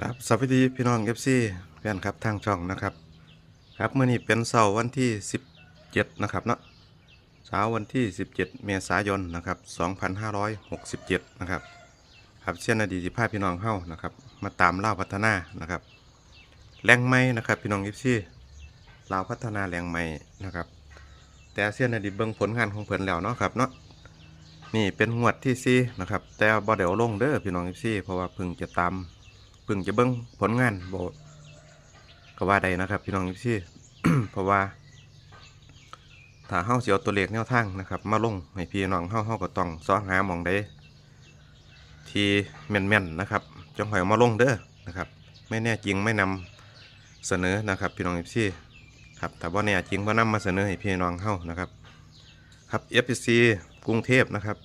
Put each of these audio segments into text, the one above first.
ครับสวัสดีพี่น้องเอฟซีแฟนครับทางช่องนะครับ ครับเมื่อนี้เป็นเสาร์วันที่ 17 นะครับเนาะเช้าวันที่ 17 เมษายนนะครับ 2567 นะครับครับเช่นอดีตที่พาพี่น้องเฮ้านะครับ มาตามเล่าพัฒนานะครับแรงไม้นะครับ พี่น้องเอฟซีลาวพัฒนาแรงไม้นะครับ แต่เส้นอดีตเบิ่งผลงานของเพิ่นแล้วเนาะครับเนาะนี่เป็นงวดที่สี่นะครับแต่บ่เดี๋ยวลงเด้อพี่น้องเอฟซีเพราะว่าเพิ่งจะตาม เพิ่งจะเบิ่งผลงานโบก็ว่าใดนะครับ พี่น้องที่เพราะว่าถ้าเฮาเสิเอาตัวเลขแนวทางนะครับ มาลงให้พี่น้องเฮาเฮาก็ต้องซ้อหามองใดที่แม่นๆนะครับจังหอยมาลงเด้อนะครับ ไม่แน่จริงไม่นำเสนอนะครับ พี่น้องที่ครับแต่ว่าแน่จริงว่านำมาเสนอให้พี่น้องเฮานะครับ ครับ FPC กรุงเทพนะครับ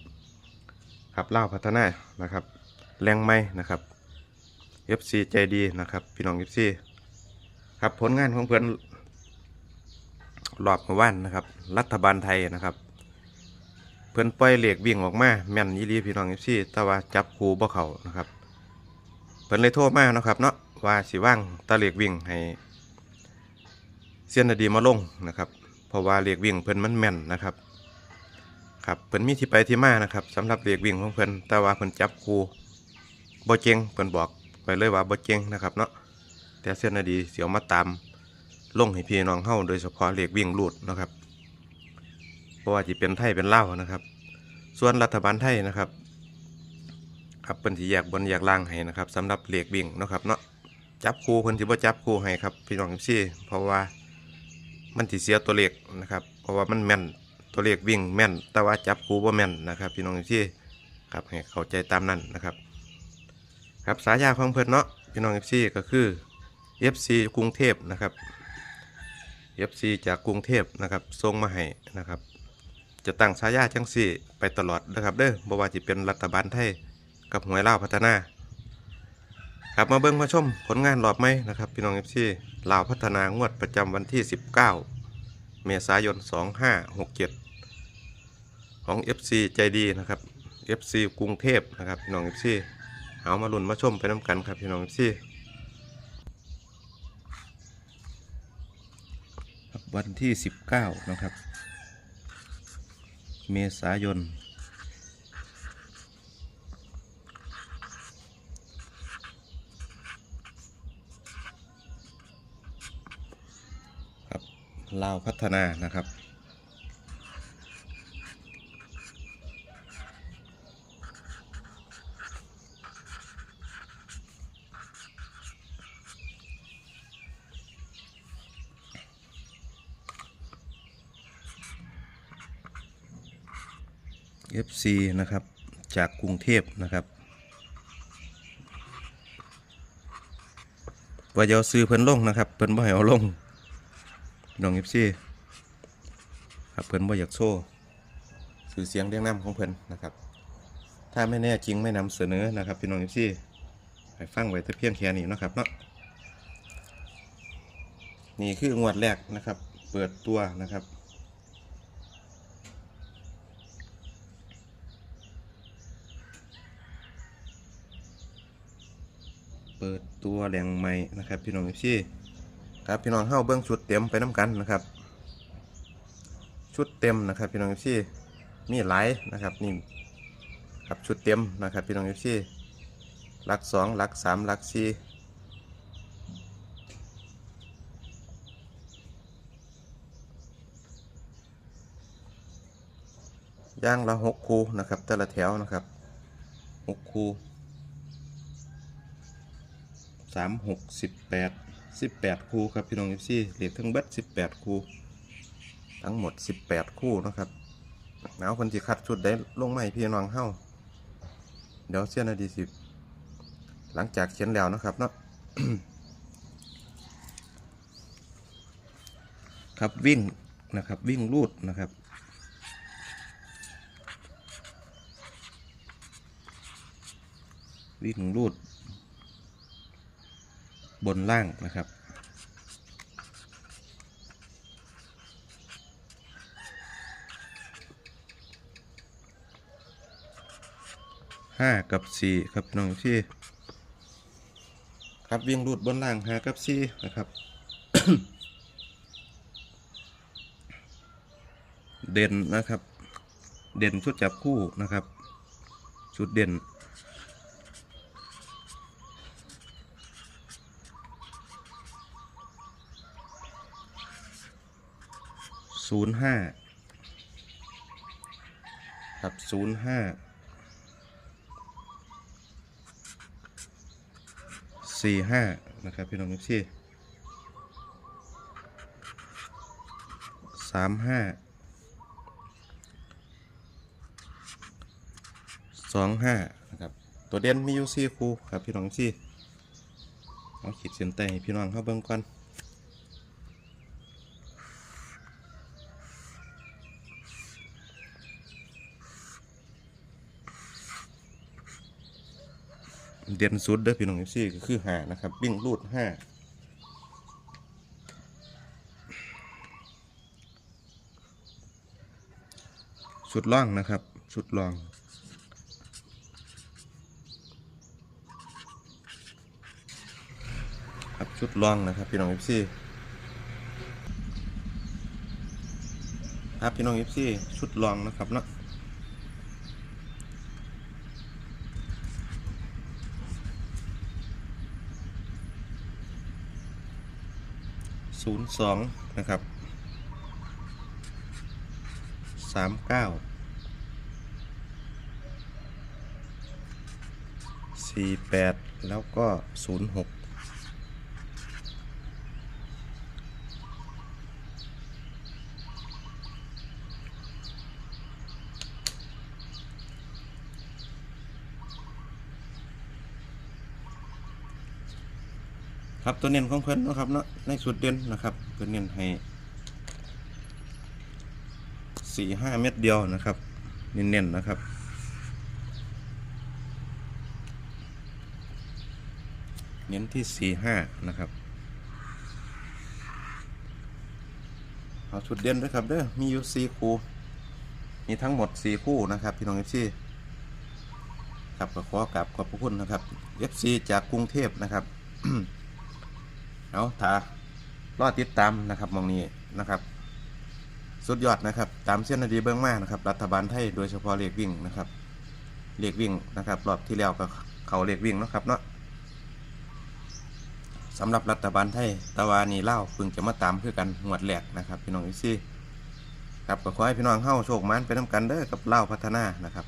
ครับเล่าพัฒนานะครับ แรงไม้นะครับ FC ใจดีนะครับ พี่น้อง FC ครับผลงานของเพื่อนรอบเมื่านนะครับ รัฐบาลไทยนะครับ เพื่อนปล่อยเหล็กวิ่งออกมาแม่นยี่ลีพี่น้อง FC แต่ว่าจับคูบ่เขานะครับเพื่อนเลยโทรมากนะครับเนาะว่าสิว่างตาเหล็กวิ่งให้เสียนาดีมาลงนะครับเพราะว่าเหล็กวิ่งเพื่อนมันแม่นนะครับครับเพิ่นมีที่ไปที่มานะครับสำหรับเหล็กวิ่งของเพิ่นแต่ว่าเพิ่นจับครูบ่เจงเพิ่นบอก ไปเลยว่าบ่เจงนะครับเนาะแต่เส้นนาดีเสียวมาตามลงให้พี่น้องเฮาโดยเฉพาะเหลขวิ่งรูดนะครับเพราะว่าจะเป็นไทยเป็นเล่านะครับ ส่วนรัฐบาลไทยนะครับครับเพิ่นสิแยกบนแยกล่างให้นะครับสำหรับเหลขวิ่งนะครับเนาะจับคู่เพิ่นสิบ่จับคู่ให้ครับพี่น้องซี่เพราะว่ามันสิเสียตัวเลขนะครับ เพราะว่ามันแม่นตัวเลขวิ่งแม่น แต่ว่าจับคู่บ่แม่นนะครับ พี่น้องซี่ครับให้เข้าใจตามนั้นนะครับ ครับสายาของเพิ่นเนาะพี่น้อง FC ก็คือ FC กรุงเทพนะครับ FC จากกรุงเทพนะครับส่งมาให้นะครับ จะตั้งสายาจังสี่ไปตลอดนะครับเด้อบ่ว่าจะเป็นรัฐบาลไทยกับหวยลาพัฒนาครับมาเบิ่งมาชมผลงานรอบไหมนะครับพี่น้อง FC ลาวพัฒนางวดประจำวันที่ 19 เมษายน 2567 ของ FC ใจดีนะครับ FC กรุงเทพนะครับพี่น้อง FC เอามาลุ้นมาชมไปน้ำกันครับพี่น้องพี่วันที่ 19 นะครับ เมษายน ครับลาวพัฒนานะครับ FC นะครับ จากกรุงเทพนะครับ ว่าจะเอาซื้อเพิ่นลงนะครับ เพิ่นบ่ให้เอาลงน้อง FC ครับเพิ่นบ่อยากโซ่สื่อเสียงเรียงน้ำของเพิ่นนะครับ ถ้าไม่แน่จริงไม่นำเสนอนะครับพี่น้อง FC ให้ฟังไว้แต่เพียงแค่นี้นะครับเนาะนี่คืองวดแรกนะครับ เปิดตัวนะครับ เปิดตัวแหล่งใหม่นะครับพี่น้องเอฟซีครับพี่น้องเข้าเบื้องชุดเต็มไปน้ำกันนะครับ ชุดเต็มนะครับพี่น้องเอฟซีมีหลายนะครับนี่ครับชุดเต็มนะครับพี่น้องเอฟซีหลักสองหลักสามหลักสี่ย่างละหกคูนะครับแต่ละแถวนะครับหกคู สามหกสิบแปดสิบแปดคู่ครับพี่น้องเอฟซีเหลือทั้งเบ็ดสิบแปดคู่ทั้งหมดสิบแปดคู่นะครับเอาคนที่คัดชุดได้ลงให้พี่น้องเฮ้าเดี๋ยวเสี้ยนาดีสิบหลังจากเขียนแล้วนะครับเนาะครับวิ่งนะครับวิ่งรูดนะครับวิ่งรูด บนล่างนะครับ ห้ากับสี่ครับน้องที่ครับวิ่งรูดบนล่างหากับซี่นะครับ เด่นนะครับ เด่นชุดจับคู่นะครับ ชุดเด่น ศูนย์ห้าครับศูนย์ห้าสี่ห้านะครับพี่น้องทุกที่สามห้าสองห้านะครับ ตัวเด่นมีอยู่สี่คู่ครับพี่น้องทุกที่เอาขีดเส้นใต้พี่น้องเข้าเบิ่งก่อน เด่นสุดเด้อพี่น้องเอฟซีก็คือหานะครับวิ่งรูดห้าชุดล่องนะครับชุดล่องครับชุดล่องนะครับพี่น้องเอฟซีครับพี่น้องเอฟซีชุดล่องนะครับเนาะ ศูนย์สองนะครับสามเก้าสี่แปดแล้วก็ศูนย์หก ครับตัวเน้นของเพื่อนนะครับเนาะในสุดเด่นนะครับเพื่อนเน้นให้สี่ห้าเม็ดเดียวนะครับ เน้นๆนะครับ เน้นที่สี่ห้านะครับเอาชุดเด่นด้วยครับเด้อมีอยู่สี่คู่มีทั้งหมดสี่คู่นะครับพี่น้องเอฟซีครับก็ขอกราบขอบพระคุณนะครับเอฟซีจากกรุงเทพนะครับ เอาถ้ารอติดตามนะครับมองนี้นะครับ สุดยอดนะครับ ตามเส้นนาดีเบื้องมากนะครับ รัฐบาลไทยโดยเฉพาะเลขวิ่งนะครับเลขวิ่งนะครับรอบที่แล้วก็เขาเลขวิ่งนะครับเนาะสำหรับรัฐบาลไทยตะวานีเล่าวเพิ่งจะมาตามคือกันหวดแหลกนะครับพี่น้องอีซี่ครับก็ขอให้พี่น้องเข้าโชคมันไปน้ำกันเด้อกับเล่าพัฒนานะครับ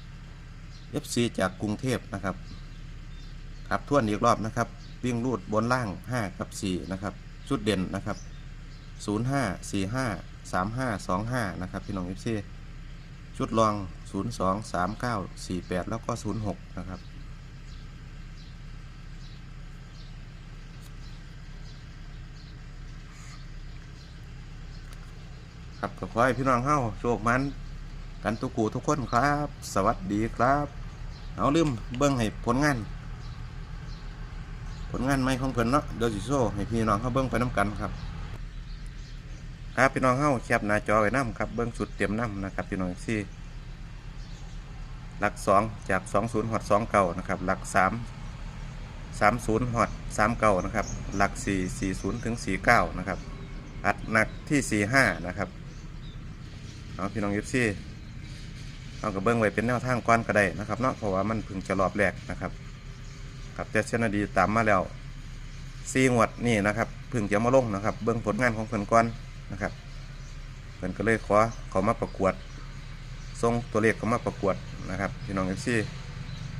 FC จากกรุงเทพนะครับ ครับทวนอีกรอบนะครับ วิ่งรูดบนล่าง 5 กับ 4 นะครับ ชุดเด่นนะครับ 0 5 4 5 3 5 2 5 นะครับ พี่น้อง FC ชุดรอง 0 2 3 9 4 8 แล้วก็ 0 6 นะครับ ครับก็ขอให้พี่น้องเฮาโชคมันกันทุกกูทุกคนครับ สวัสดีครับ เอาลืมเบิ่งให้ผลงาน ผลงานใหม่ของเพิ่นเนาะเดี๋ยวสิโซ่ให้พี่น้องเขาเบิ่งไปน้ำกันครับครับพี่น้องเฮาแคปหน้าจอไว้นํครับเบิ่งสุดเต็มน้ำนะครับพี่น้องซี่หลักสองจากสองศูนย์หอดสองเก่านะครับหลักสามสามศูนย์หอดสามเก่านะครับหลักสี่สี่ศูนย์ถึงสี่เก้านะครับอัดหนักที่สี่ห้านะครับเอาพี่น้องยิปซี่เอากับเบิ้องไว้เป็นแนวทางก้อนก็ได้นะครับเนาะเพราะว่ามันพิ่งจะรอบแรกนะครับ ครับแต่เชนนาดีตามมาแล้วซีงวดนี่นะครับพิ่งจะมาลงนะครับ เบิ้องผลงานของเพิ่นก้อนนะครับเพิ่นก็เลยขอเขามาประกวดส่งตัวเลขเขามาประกวดนะครับพี่น้องยิปซี่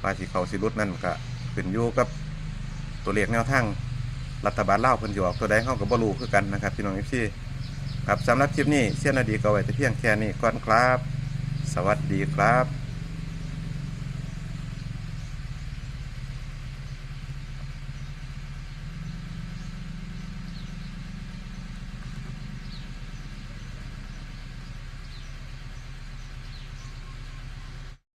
ปลาสีเขาสีรุดนั่นก็ขึ้นยู่กับตัวเลขแนวทางรัฐบาลเล่าเพิ่นอยู่ออกตัวใดเข้ากับบรูคือกันนะครับพี่น้องเอฟซีครับสำหรับคลิปนี้เสี้ยนอดีก็ไว้แต่เพียงแค่นี้ก่อนครับ สวัสดีครับ